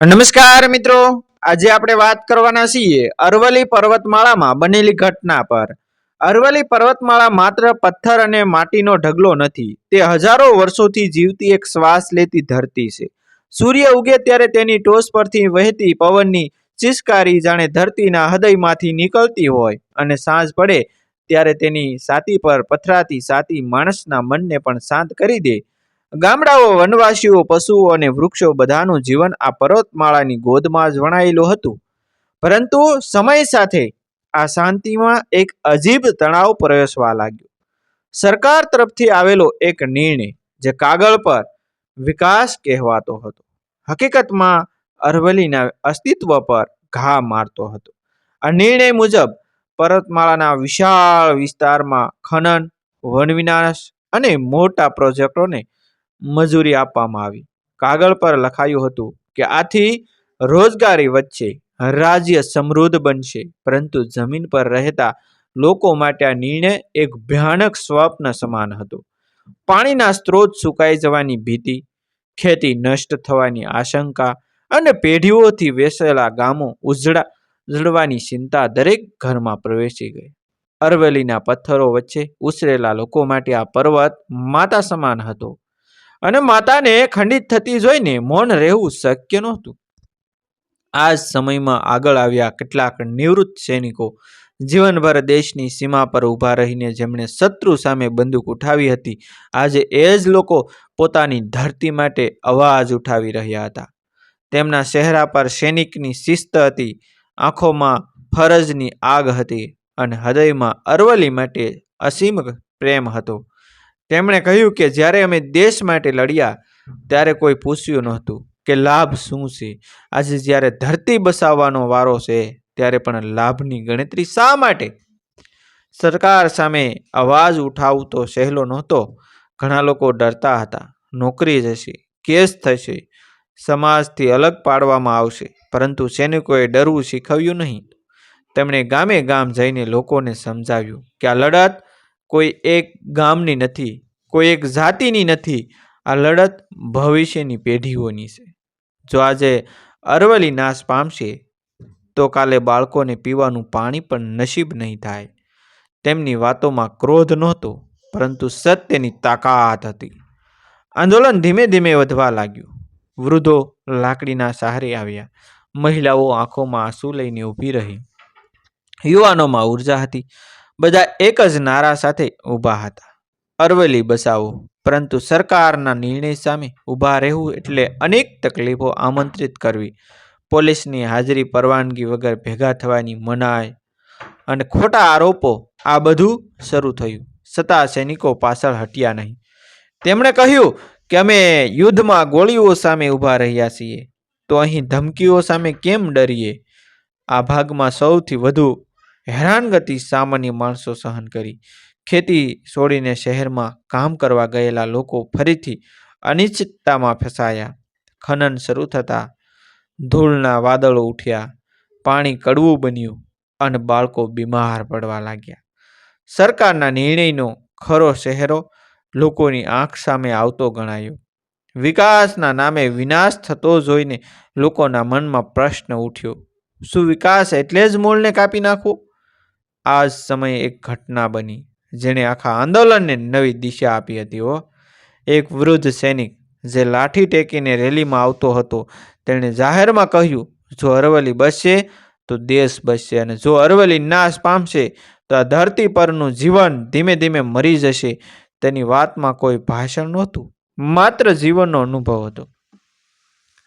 નમસ્કાર મિત્રો. આજે આપણે વાત કરવાના છીએ અરવલ્લી પર્વતમાળામાં બનેલી ઘટના પર. અરવલ્લી પર્વતમાળા માત્ર પથ્થર અને માટીનો ઢગલો નથી, તે હજારો વર્ષોથી જીવતી એક શ્વાસ લેતી ધરતી છે. સૂર્ય ઉગે ત્યારે તેની ટોચ પરથી વહેતી પવનની ચિસ્કારી જાણે ધરતીના હૃદયમાંથી નીકળતી હોય અને સાંજ પડે ત્યારે તેની સાતી પર પથરાતી સાતી માણસના મનને પણ શાંત કરી દે. ગામડાઓ, વનવાસીઓ, પશુઓ અને વૃક્ષો બધાનું જીવન આ પર્વતમાળાની ગોદમાં જ વણાયેલું હતું. પરંતુ સમય સાથે આ શાંતિમાં એક અજીબ તણાવ પ્રવેશવા લાગ્યો. સરકાર તરફથી આવેલો એક નિર્ણય, જે કાગળ પર વિકાસ કહેવાતો હતો. હકીકતમાં અરવલીના અસ્તિત્વ પર ઘા મારતો હતો. આ નિર્ણય મુજબ પર્વતમાળાના વિશાળ વિસ્તારમાં ખનન, વનવિનાશ અને મોટા પ્રોજેક્ટોને મજૂરી આપવામાં આવી. કાગળ પર લખાયું હતું કે આથી રોજગારી વચ્ચે રાજ્ય સમૃદ્ધ બનશે, પરંતુ જમીન પર રહેતા લોકો માટે આ નિર્ણય એક ભયાનક સ્વપ્ન સમાન હતો. પાણીના સ્ત્રોત સુકાઈ જવાની ભીતિ, ખેતી નષ્ટ થવાની આશંકા અને પેઢીઓથી વેસેલા ગામો ઉજળા, ઉજળવાની ચિંતા દરેક ઘરમાં પ્રવેશી ગઈ. અરવલીના પથ્થરો વચ્ચે ઉછરેલા લોકો માટે આ પર્વત માતા સમાન હતો. અને માતાને ખંડિત થતી જોઈને મૌન રહેવું શક્ય નહોતું. આ જ સમયમાં આગળ આવ્યા કેટલાક નિવૃત્ત સૈનિકો જીવનભર દેશની સીમા પર ઊભા રહીને જેમણે શત્રુ સામે બંદૂક ઉઠાવી હતી, આજે એ જ લોકો પોતાની ધરતી માટે અવાજ ઉઠાવી રહ્યા હતા. તેમના ચહેરા પર સૈનિકની શિસ્ત હતી, આંખોમાં ફરજની આગ હતી અને હૃદયમાં અરવલી માટે અસીમ પ્રેમ હતો. તેમણે કહ્યું કે જ્યારે અમે દેશ માટે લડ્યા, ત્યારે કોઈ પૂછ્યું નહોતું કે લાભ શું છે. આજે જ્યારે ધરતી બસાવવાનો વારો છે, ત્યારે પણ લાભની ગણતરી શા માટે? સરકાર સામે અવાજ ઉઠાવતો સહેલો નહોતો. ઘણા લોકો ડરતા હતા. નોકરી જશે, કેસ થશે, સમાજથી અલગ પાડવામાં આવશે, પરંતુ સૈનિકોએ ડરવું શીખવ્યું નહીં. તેમણે ગામે ગામ જઈને લોકોને સમજાવ્યું કે આ લડત કોઈ એક ગામની નથી કોઈ એક જાતિની નથી, આ લડત ભવિષ્યની પેઢીઓની છે. જો આજે અરવલી નાશ પામશે, તો કાલે બાળકોને પીવાનું પાણી પણ નસીબ નહીં થાય. તેમની વાતોમાં ક્રોધ નહોતો, પરંતુ સત્યની તાકાત હતી. આંદોલન ધીમે ધીમે વધવા લાગ્યું. વૃદ્ધો લાકડીના સહારે આવ્યા. મહિલાઓ આંખોમાં આંસુ લઈને ઊભી રહી. યુવાનોમાં ઊર્જા હતી. બધા એક જ નારા સાથે ઊભા હતા. અરવલ્લી બસાવો. પરંતુ સરકારના નિર્ણય સામે ઊભા રહેવું એટલે અનેક તકલીફો આમંત્રિત કરવી. પોલીસની હાજરી પરવાનગી વગર ભેગા થવાની મનાય અને ખોટા આરોપો, આ બધું શરૂ થયું. છતાં સૈનિકો પાછળ હટ્યા નહીં. તેમણે કહ્યું કે અમે યુદ્ધમાં ગોળીઓ સામે ઊભા રહ્યા છીએ. તો અહીં ધમકીઓ સામે કેમ ડરીએ? આ ભાગમાં સૌથી વધુ હેરાનગતિ સામાન્ય માણસો સહન કરી. ખેતી છોડીને શહેરમાં કામ કરવા ગયેલા લોકો ફરીથી અનિશ્ચિતતામાં ફસાયા. ખનન શરૂ થતાં ધૂળના વાદળો ઉઠ્યા, પાણી કડવું બન્યું અને બાળકો બીમાર પડવા લાગ્યા. સરકારના નિર્ણયનો ખરો શહેરો લોકોની આંખ સામે આવતો ગણાયો. વિકાસના નામે વિનાશ થતો જોઈને લોકોના મનમાં પ્રશ્ન ઉઠ્યો. શું વિકાસ એટલે જ મૂળને કાપી નાખવો? આ જ સમયે એક ઘટના બની, જેણે આખા આંદોલનને નવી દિશા આપી હતી, હો. એક વૃદ્ધ સૈનિક જે લાઠી ટેકીને રેલીમાં આવતો હતો, તેણે જાહેરમાં કહ્યું, જો અરવલી બચશે તો દેશ બચશે અને જો અરવલી નાશ પામશે, તો આ ધરતી પરનું જીવન ધીમે ધીમે મરી જશે. તેની વાતમાં કોઈ ભાષણ નહોતું, માત્ર જીવનનો અનુભવ હતો.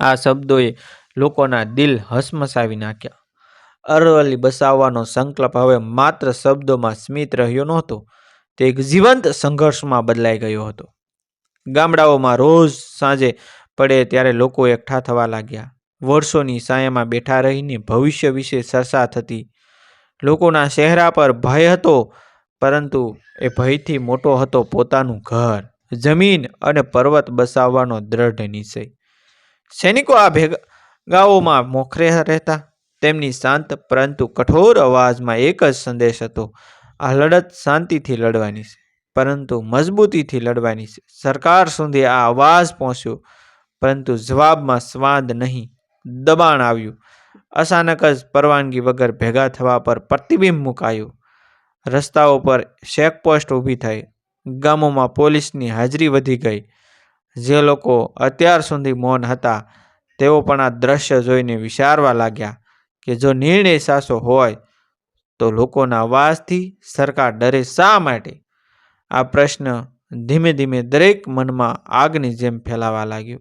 આ શબ્દોએ લોકોના દિલ હસમસાવી નાખ્યા. અરવલ્લી બસાવવાનો સંકલ્પ હવે માત્ર શબ્દોમાં સ્મિત રહ્યો નહોતો, તે એક જીવંત સંઘર્ષમાં બદલાઈ ગયો હતો. ગામડાઓમાં રોજ સાંજે પડે ત્યારે લોકો એકઠા થવા લાગ્યા. વર્ષોની સાયામાં બેઠા રહીને ભવિષ્ય વિશે ચર્ચા થતી. લોકોના ચહેરા પર ભય હતો, પરંતુ એ ભયથી મોટો હતો પોતાનું ઘર, જમીન અને પર્વત બસાવવાનો દ્રઢ નિશ્ચય. સૈનિકો આ ભેગાઓમાં મોખરે રહેતા. તેમની શાંત પરંતુ કઠોર અવાજમાં એક જ સંદેશ હતો. આ લડત શાંતિથી લડવાની છે, પરંતુ મજબૂતીથી લડવાની છે. સરકાર સુધી આ અવાજ પહોંચ્યો, પરંતુ જવાબમાં સ્વાદ નહીં, દબાણ આવ્યું. અચાનક જ પરવાનગી વગર ભેગા થવા પર પ્રતિબિંબ મુકાયું. રસ્તાઓ પર ચેકપોસ્ટ ઊભી થઈ. ગામોમાં પોલીસની હાજરી વધી ગઈ. જે લોકો અત્યાર સુધી મૌન હતા, તેઓ પણ આ દ્રશ્ય જોઈને વિચારવા લાગ્યા. કે જો નિર્ણય સાસો હોય તો લોકોના અવાજથી સરકાર ડરે શા માટે? આ પ્રશ્ન ધીમે ધીમે દરેક મનમાં આગની જેમ ફેલાવા લાગ્યો.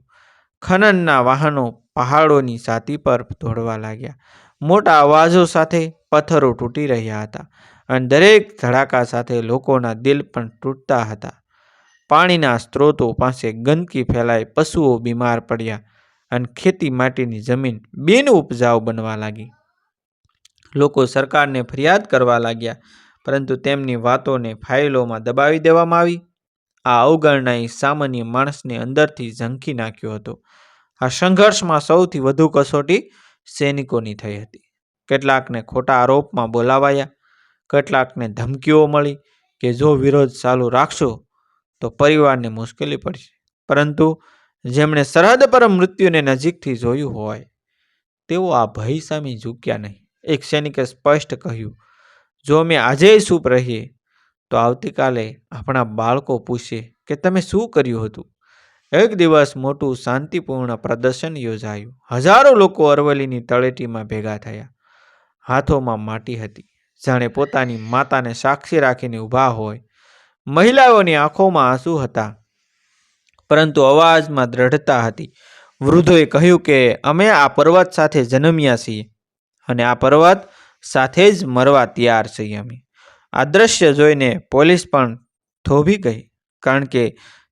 ખનનના વાહનો પહાડોની છાતી પર દોડવા લાગ્યા. મોટા અવાજો સાથે પથ્થરો તૂટી રહ્યા હતા અને દરેક ધડાકા સાથે લોકોના દિલ પણ તૂટતા હતા. પાણીના સ્ત્રોતો પાસે ગંદકી ફેલાઈ પશુઓ બીમાર પડ્યા. અને ખેતી માટેની જમીન બિન ઉપજાઉ બનવા લાગી. લોકો સરકારને ફરિયાદ કરવા લાગ્યા, પરંતુ તેમની વાતોને ફાઇલોમાં દબાવી દેવામાં આવી. આ અવગણનાએ સામાન્ય માણસને અંદરથી ઝંખી નાખ્યો હતો. આ સંઘર્ષમાં સૌથી વધુ કસોટી સૈનિકોની થઈ હતી. કેટલાકને ખોટા આરોપમાં બોલાવાયા, કેટલાકને ધમકીઓ મળી કે જો વિરોધ ચાલુ રાખશો, તો પરિવારને મુશ્કેલી પડશે. પરંતુ જેમણે સરહદ પર મૃત્યુને નજીકથી જોયું હોય, તેઓ આ ભય સામે ઝૂક્યા નહીં. એક સૈનિકે સ્પષ્ટ કહ્યું, જો અમે આજે સૂપ રહીએ, તો આવતીકાલે આપણા બાળકો પૂછે કે તમે શું કર્યું હતું? એક દિવસ મોટું શાંતિપૂર્ણ પ્રદર્શન યોજાયું. હજારો લોકો અરવલ્લીની તળેટીમાં ભેગા થયા. હાથોમાં માટી હતી. જાણે પોતાની માતાને સાક્ષી રાખીને ઊભા હોય. મહિલાઓની આંખોમાં આંસુ હતા. પરંતુ અવાજમાં દ્રઢતા હતી. વૃદ્ધોએ કહ્યું કે, અમે આ પર્વત સાથે જન્મ્યા છીએ અને આ પર્વત સાથે જ મરવા તૈયાર છીએ અમે. આ દ્રશ્ય જોઈને પોલીસ પણ થોભી ગઈ, કારણ કે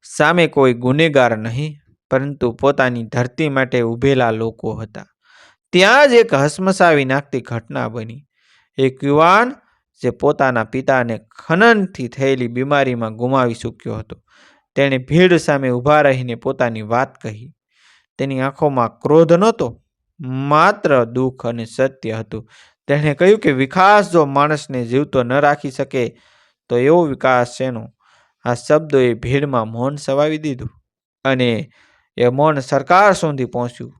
સામે કોઈ ગુનેગાર નહીં, પરંતુ પોતાની ધરતી માટે ઊભેલા લોકો હતા. ત્યાં જ એક હસમસાવી નાખતી ઘટના બની. એક યુવાન જે પોતાના પિતાને ખનનથી થયેલી બીમારીમાં ગુમાવી ચૂક્યો હતો. તેણે ભીડ સામે ઊભા રહીને પોતાની વાત કહી. તેની આંખોમાં ક્રોધ નહોતો, માત્ર દુઃખ અને સત્ય હતું. તેણે કહ્યું કે વિકાસ જો માણસને જીવતો ન રાખી શકે, તો એવો વિકાસ શેનો? આ શબ્દોએ ભીડમાં મૌન સવાવી દીધું અને એ મૌન સરકાર સુધી પહોંચ્યું.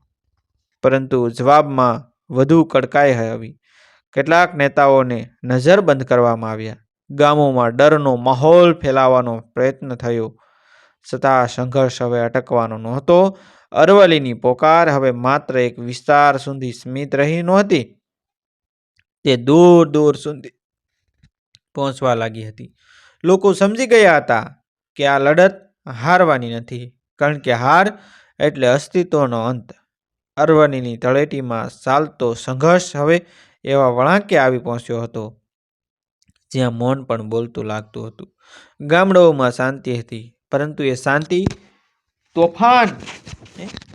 પરંતુ જવાબમાં વધુ કડકાઈ આવી. કેટલાક નેતાઓને નજરબંધ કરવામાં આવ્યા. ગામોમાં ડરનો માહોલ ફેલાવવાનો પ્રયત્ન થયો. છતાં સંઘર્ષ હવે અટકવાનો નહોતો. અરવલ્લીની પોકાર હવે માત્ર એક વિસ્તાર સુધી સ્મિત રહી નહોતી. તે દૂર દૂર સુધી પહોંચવા લાગી હતી. લોકો સમજી ગયા હતા કે આ લડત હારવાની નથી, કારણ કે હાર એટલે અસ્તિત્વનો અંત. અરવલ્લીની તળેટીમાં ચાલતો સંઘર્ષ હવે એવા વળાંકે આવી પહોંચ્યો હતો, જ્યાં મૌન પણ બોલતું લાગતું હતું. ગામડાઓમાં શાંતિ હતી પરંતુ એ શાંતિ તોફાન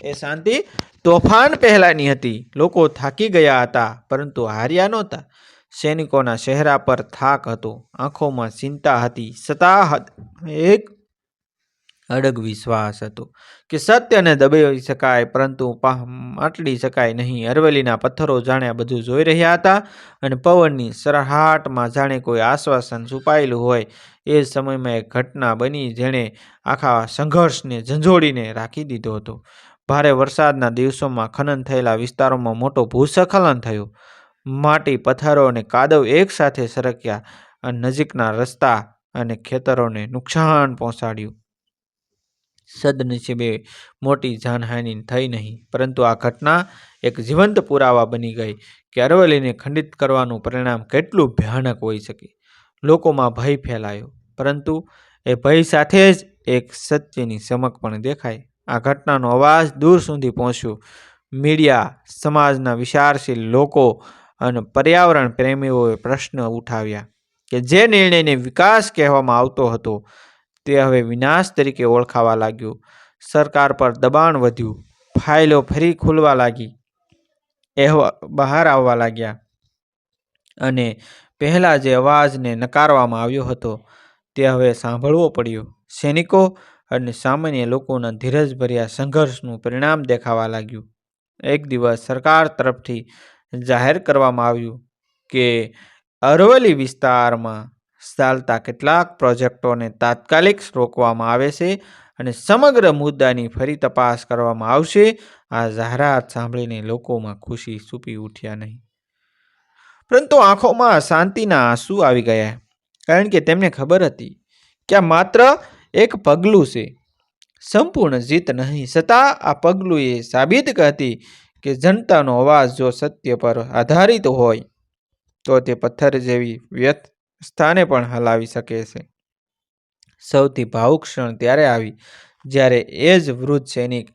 એ શાંતિ તોફાન પહેલાંની હતી. લોકો થાકી ગયા હતા, પરંતુ હાર્યા નહોતા. સૈનિકોના ચહેરા પર થાક હતો. આંખોમાં ચિંતા હતી. છતાં એક અડગ વિશ્વાસ હતો કે સત્યને દબાવી શકાય, પરંતુ માટલી શકાય નહીં. અરવલીના પથ્થરો જાણે બધું જોઈ રહ્યા હતા અને પવનની સરહાટમાં જાણે કોઈ આશ્વાસન છુપાયેલું હોય એ સમયમાં એક ઘટના બની જેણે આખા સંઘર્ષને ઝંઝોડીને રાખી દીધો હતો. ભારે વરસાદના દિવસોમાં ખનન થયેલા વિસ્તારોમાં મોટો ભૂસ્ખલન થયું. માટી, પથ્થરો અને કાદવ એકસાથે સરક્યા અને નજીકના રસ્તા અને ખેતરોને નુકસાન પહોંચાડ્યું. સદનસીબે મોટી જાનહાનિ થઈ નહીં. પરંતુ આ ઘટના એક જીવંત પુરાવા બની ગઈ કે અરવલ્લીને ખંડિત કરવાનું પરિણામ કેટલું ભયાનક હોઈ શકે. લોકોમાં ભય ફેલાયો. પરંતુ એ ભય સાથે જ એક સત્યની ચમક પણ દેખાય આ ઘટનાનો અવાજ દૂર સુધી પહોંચ્યો. મીડિયા, સમાજના વિચારશીલ લોકો અને પર્યાવરણ પ્રેમીઓએ પ્રશ્ન ઉઠાવ્યા કે જે નિર્ણયને વિકાસ કહેવામાં આવતો હતો તે હવે વિનાશ તરીકે ઓળખાવા લાગ્યું. સરકાર પર દબાણ વધ્યું. ફાઇલો ફરી ખુલવા લાગી. અહેવાલ બહાર આવવા લાગ્યા. અને પહેલાં જે અવાજને નકારવામાં આવ્યો હતો, તે હવે સાંભળવો પડ્યો. સૈનિકો અને સામાન્ય લોકોના ધીરજભર્યા સંઘર્ષનું પરિણામ દેખાવા લાગ્યું. એક દિવસ સરકાર તરફથી જાહેર કરવામાં આવ્યું કે અરવલ્લી વિસ્તારમાં ચાલતા કેટલાક પ્રોજેક્ટોને તાત્કાલિક રોકવામાં આવે છે અને સમગ્ર મુદ્દાની ફરી તપાસ કરવામાં આવશે. આ જાહેરાત સાંભળીને લોકોમાં ખુશી સૂપી ઉઠ્યા નહીં. પરંતુ આંખોમાં શાંતિના આંસુ આવી ગયા, કારણ કે તેમને ખબર હતી કે આ માત્ર એક પગલું છે. સંપૂર્ણ જીત નહીં, છતાં આ પગલું એ સાબિત કરતી કે જનતાનો અવાજ જો સત્ય પર આધારિત હોય, તો તે પથ્થર જેવી વ્યથસ્થાને પણ હલાવી શકે છે. સૌથી ભાવુક ક્ષણ ત્યારે આવી જ્યારે એ જ વૃદ્ધ સૈનિક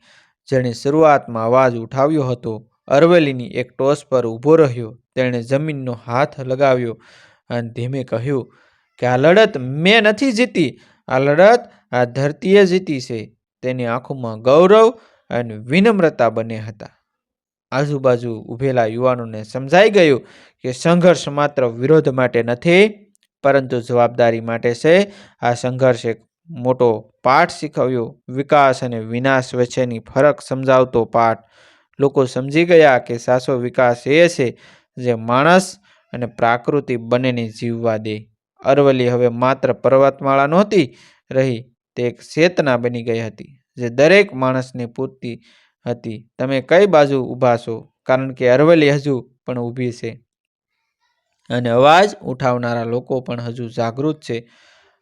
જેણે શરૂઆતમાં અવાજ ઉઠાવ્યો હતો. અરવલ્લીની એક ટોસ પર ઊભો રહ્યો. તેણે જમીનનો હાથ લગાવ્યો અને ધીમે કહ્યું, કે આ લડત મેં નથી જીતી. આ લડત આ ધરતીએ જીતી છે. તેની આંખોમાં ગૌરવ અને વિનમ્રતા બને હતા. આજુબાજુ ઊભેલા યુવાનોને સમજાઈ ગયું કે સંઘર્ષ માત્ર વિરોધ માટે નથી પરંતુ જવાબદારી માટે છે આ સંઘર્ષ એક મોટો પાઠ શીખવ્યો. વિકાસ અને વિનાશ વચ્ચેની ફરક સમજાવતો પાઠ. લોકો સમજી ગયા કે સાચો વિકાસ એ છે જે માણસ અને પ્રાકૃતિ બંનેને જીવવા દે. અરવલ્લી હવે માત્ર પર્વતમાળા નહોતી રહી, તે એક ચેતના બની ગઈ હતી, જે દરેક માણસને પૂરતી હતી. તમે કઈ બાજુ ઊભા છો? કારણ કે અરવલ્લી હજુ પણ ઊભી છે. અને અવાજ ઉઠાવનારા લોકો પણ હજુ જાગૃત છે.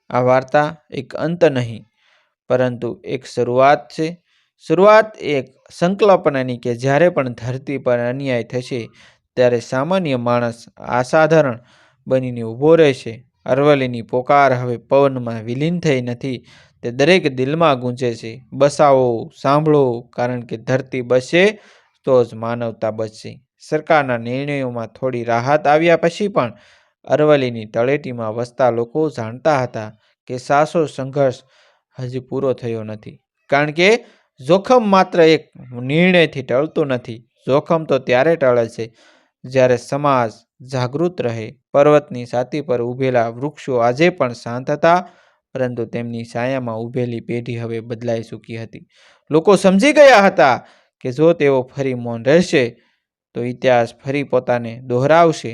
આ વાર્તા એક અંત નહીં, પરંતુ એક શરૂઆત છે. શરૂઆત એક સંકલ્પનાની કે જ્યારે પણ ધરતી પર અન્યાય થશે, ત્યારે સામાન્ય માણસ અસાધારણ બનીને ઊભો રહેશે. અરવલ્લીની પોકાર હવે પવનમાં વિલીન થઈ નથી, તે દરેક દિલમાં ગૂંજે છે. બસાવો, સાંભળો, કારણ કે ધરતી બસે તો જ માનવતા બચશે. સરકારના નિર્ણયોમાં થોડી રાહત આવ્યા પછી પણ અરવલ્લીની તળેટીમાં વસતા લોકો જાણતા હતા કે સાસો સંઘર્ષ હજી પૂરો થયો નથી. કારણ કે જોખમ માત્ર એક નિર્ણયથી ટળતું નથી. જોખમ તો ત્યારે ટળે છે જ્યારે સમાજ જાગૃત રહે. પર્વતની છાતી પર ઊભેલા વૃક્ષો આજે પણ શાંત હતા, પરંતુ તેમની છાયામાં ઊભેલી પેઢી હવે બદલાઈ ચૂકી હતી. લોકો સમજી ગયા હતા કે જો તેઓ ફરી મૌન રહેશે તો ઇતિહાસ ફરી પોતાને દોહરાવશે.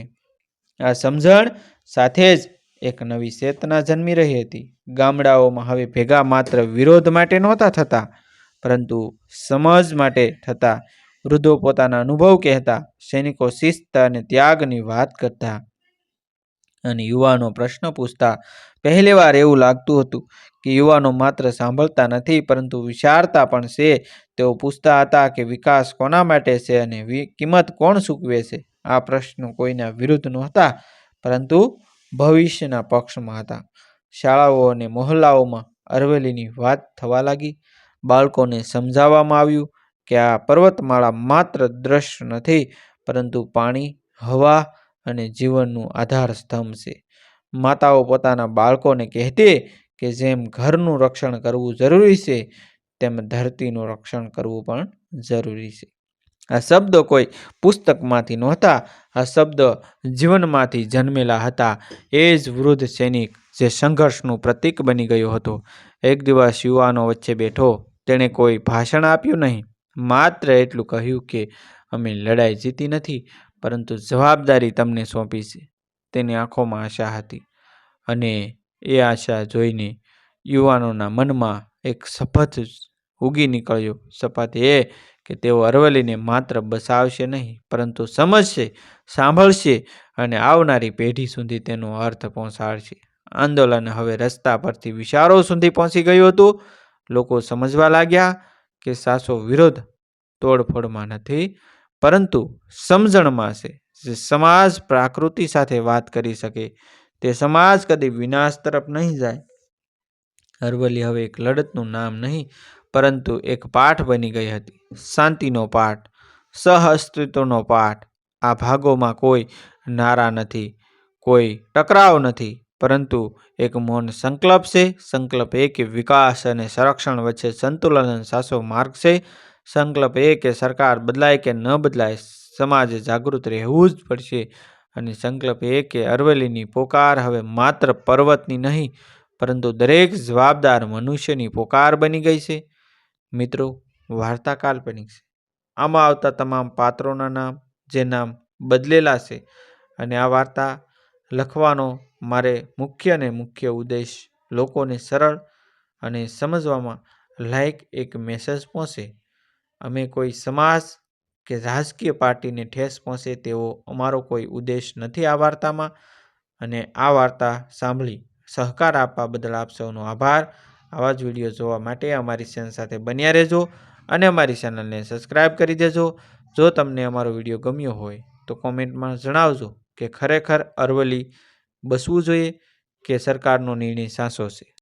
આ સમજણ સાથે જ એક નવી ચેતના જન્મી રહી હતી. ગામડાઓમાં હવે ભેગા માત્ર વિરોધ માટે નહોતા થતા, પરંતુ સમજ માટે થતા વૃદ્ધો પોતાના અનુભવ કહેતા, સૈનિકો શિસ્ત અને ત્યાગની વાત કરતા અને યુવાનો પ્રશ્ન પૂછતા પહેલીવાર એવું લાગતું હતું કે યુવાનો માત્ર સાંભળતા નથી, પરંતુ વિચારતા પણ છે. તેઓ પૂછતા હતા કે વિકાસ કોના માટે છે અને કિંમત કોણ ચૂકવે છે? આ પ્રશ્નો કોઈના વિરુદ્ધ નહોતા, પરંતુ ભવિષ્યના પક્ષમાં હતા. શાળાઓ અને મહોલ્લાઓમાં અરવલ્લીની વાત થવા લાગી. બાળકોને સમજાવવામાં આવ્યું કે આ પર્વતમાળા માત્ર દ્રશ્ય નથી, પરંતુ પાણી, હવા અને જીવનનું આધાર સ્તંભ છે. માતાઓ પોતાના બાળકોને કહેતી કે જેમ ઘરનું રક્ષણ કરવું જરૂરી છે, તેમ ધરતીનું રક્ષણ કરવું પણ જરૂરી છે. આ શબ્દો કોઈ પુસ્તકમાંથી નહોતા, આ શબ્દ જીવનમાંથી જન્મેલા હતા. એ જ વૃદ્ધ સૈનિક જે સંઘર્ષનું પ્રતીક બની ગયો હતો. એક દિવસ યુવાનો વચ્ચે બેઠો, તેણે કોઈ ભાષણ આપ્યું નહીં. માત્ર એટલું કહ્યું કે, અમે લડાઈ જીતી નથી, પરંતુ જવાબદારી તમને સોંપી છે. તેની આંખોમાં આશા હતી અને એ આશા જોઈને યુવાનોના મનમાં એક શપથ ઉગી નીકળ્યો. શપથ એ કે તેઓ અરવલ્લીને માત્ર બસાવશે નહીં, પરંતુ સમજશે, સાંભળશે અને આવનારી પેઢી સુધી તેનો અર્થ પહોંચાડશે. આંદોલન હવે રસ્તા પરથી વિચારો સુધી પહોંચી ગયું હતું. લોકો સમજવા લાગ્યા કે સાસો વિરોધ તોડફોડમાં નથી, પરંતુ સમજણમાં છે. સમાજ પ્રાકૃતિ સાથે વાત કરી શકે, તે સમાજ કદી વિનાશ તરફ નહીં જાય. હરવલી હવે એક લડતનું નામ નહીં, પરંતુ એક પાઠ બની ગઈ હતી. શાંતિનો પાઠ, સહઅસ્તિત્વનો પાઠ. આ ભાગોમાં કોઈ નારા નથી, કોઈ ટકરાવ નથી, પરંતુ એક મૌન સંકલ્પ છે. સંકલ્પ એ કે વિકાસ અને સંરક્ષણ વચ્ચે સંતુલન સાસો માર્ગ છે. સંકલ્પ એ કે સરકાર બદલાય કે ન બદલાય સમાજે જાગૃત રહેવું જ પડશે. અને સંકલ્પ એ કે અરવલ્લીની પોકાર હવે માત્ર પર્વતની નહીં, પરંતુ દરેક જવાબદાર મનુષ્યની પોકાર બની ગઈ છે. મિત્રો, વાર્તા કાલ્પનિક છે. આમાં આવતા તમામ પાત્રોના નામ, જે નામ બદલેલા છે. અને આ વાર્તા લખવાનો મારે મુખ્ય અને મુખ્ય ઉદ્દેશ લોકોને સરળ અને સમજવામાં લાયક એક મેસેજ પહોંચે. અમે કોઈ સમાજ કે રાજકીય પાર્ટીને ઠેસ પહોંચે તેવો અમારો કોઈ ઉદ્દેશ નથી આ વાર્તામાં. અને આ વાર્તા સાંભળી સહકાર આપવા બદલ આપ સૌનો આભાર. આવા જ વીડિયો જોવા માટે અમારી ચેનલ સાથે બન્યા રહેજો અને અમારી ચેનલને સબસ્ક્રાઈબ કરી દેજો. જો તમને અમારો વીડિયો ગમ્યો હોય તો કોમેન્ટમાં જણાવજો કે ખરેખર અરવલ્લી બસવું જોઈએ કે સરકારનો નિર્ણય સાચો છે